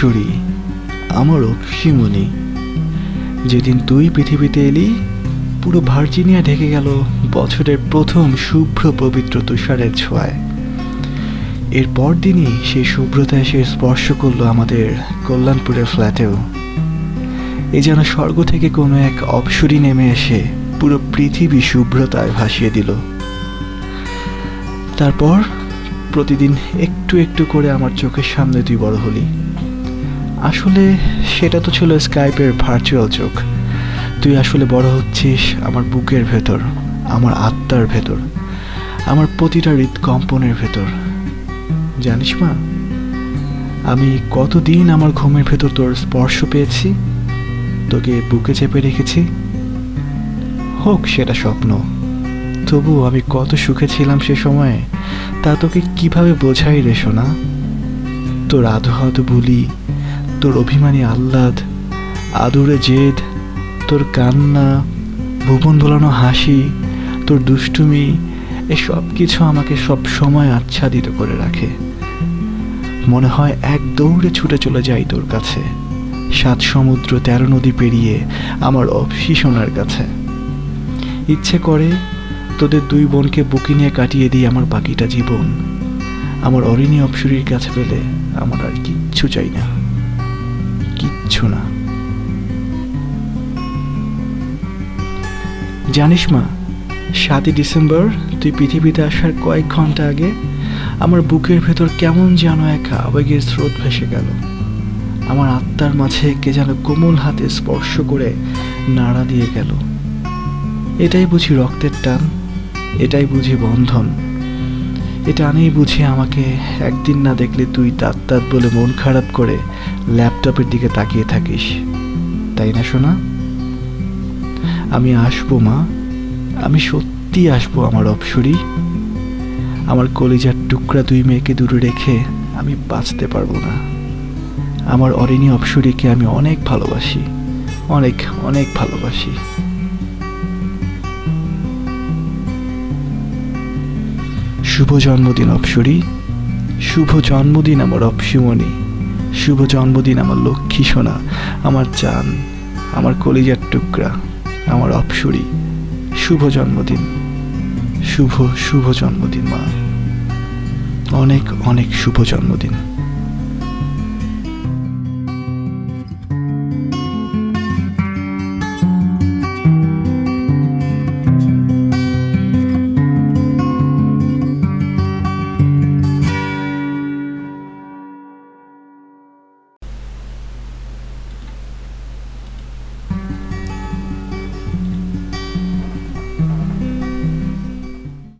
অপসরী আমার অপসিমণি যেদিন তুই পৃথিবীতে এলি, পুরো ভার্জিনিয়া ঢেকে গেল বছরের প্রথম শুভ্র পবিত্র তুষারের ছোঁয়ায়। এর দিনই সেই শুভ্রতা এসে স্পর্শ করল আমাদের কল্যাণপুরের ফ্ল্যাটেও। এ যেন স্বর্গ থেকে কোনো এক অপসরী নেমে এসে পুরো পৃথিবী শুভ্রতায় ভাসিয়ে দিল। তারপর প্রতিদিন একটু একটু করে আমার চোখের সামনে তুই বড় হলি। আসলে সেটা তো ছিল স্কাইপের ভার্চুয়াল চোখ তুই আসলে বড় হচ্ছিস আমার বুকের ভেতর, আমার আত্মার ভেতর, আমার প্রতিটা হৃদকম্পনের ভেতর। জানিস মা, আমি কতদিন আমার ঘুমের ভেতর তোর স্পর্শ পেয়েছি, তোকে বুকে চেপে রেখেছি? হোক, সেটা স্বপ্ন। তবু আমি কত সুখে ছিলাম সে সময়ে, তা তোকে কীভাবে বোঝাই রে শোনা তোর আধো আধো বুলি তোর অভিমানী আহ্লাদ, আদুরে জেদ, তোর কান্না, ভুবন ভোলানো হাসি, তোর দুষ্টুমি এসব কিছু আমাকে সব সময় আচ্ছাদিত করে রাখে। মনে হয় এক দৌড়ে ছুটে চলে যাই তোর কাছে। সাত সমুদ্র, তেরো নদী পেরিয়ে আমার অপশিসনার কাছে। ইচ্ছে করে তোদের দুই বোনকে বুকি নিয়ে কাটিয়ে দিই আমার বাকিটা জীবন। আমার অরিণী অপসরীর কাছে পেলে আমার আর কিচ্ছু চাই না। কিচ্ছু না। জানিস মা, সাতই ডিসেম্বর, তুই পৃথিবীতে আসার কয়েক ঘণ্টা আগে আমার বুকের ভেতর কেমন যেন এক আবেগের স্রোত ভেসে গেল। আমার আত্মার মাঝে কে যেন কোমল হাতে স্পর্শ করে নাড়া দিয়ে গেল। এটাই বুঝি রক্তের টান, এটাই বুঝি বন্ধন। এটা আনেই বুঝি আমাকে একদিন না দেখলে তুই দাঁত দাঁত বলে মন খারাপ করে ল্যাপটপের দিকে তাকিয়ে থাকিস, তাই না শোনা আমি আসব, মা। আমি সত্যি আসব আমার অপসরী। আমার কলিজার টুকরা দুই মেয়েকে দূরে রেখে আমি বাঁচতে পারব না। আমার অরিণী অপসরীকে আমি অনেক ভালোবাসি, অনেক অনেক ভালোবাসি। শুভ জন্মদিন, অপসরী। শুভ জন্মদিন, আমার অপসিমণি। শুভ জন্মদিন আমার লক্ষ্মী সোনা, আমার চান, আমার কলিজার টুকরা, আমার অপসরী। শুভ জন্মদিন, শুভ শুভ জন্মদিন মা। অনেক অনেক শুভ জন্মদিন।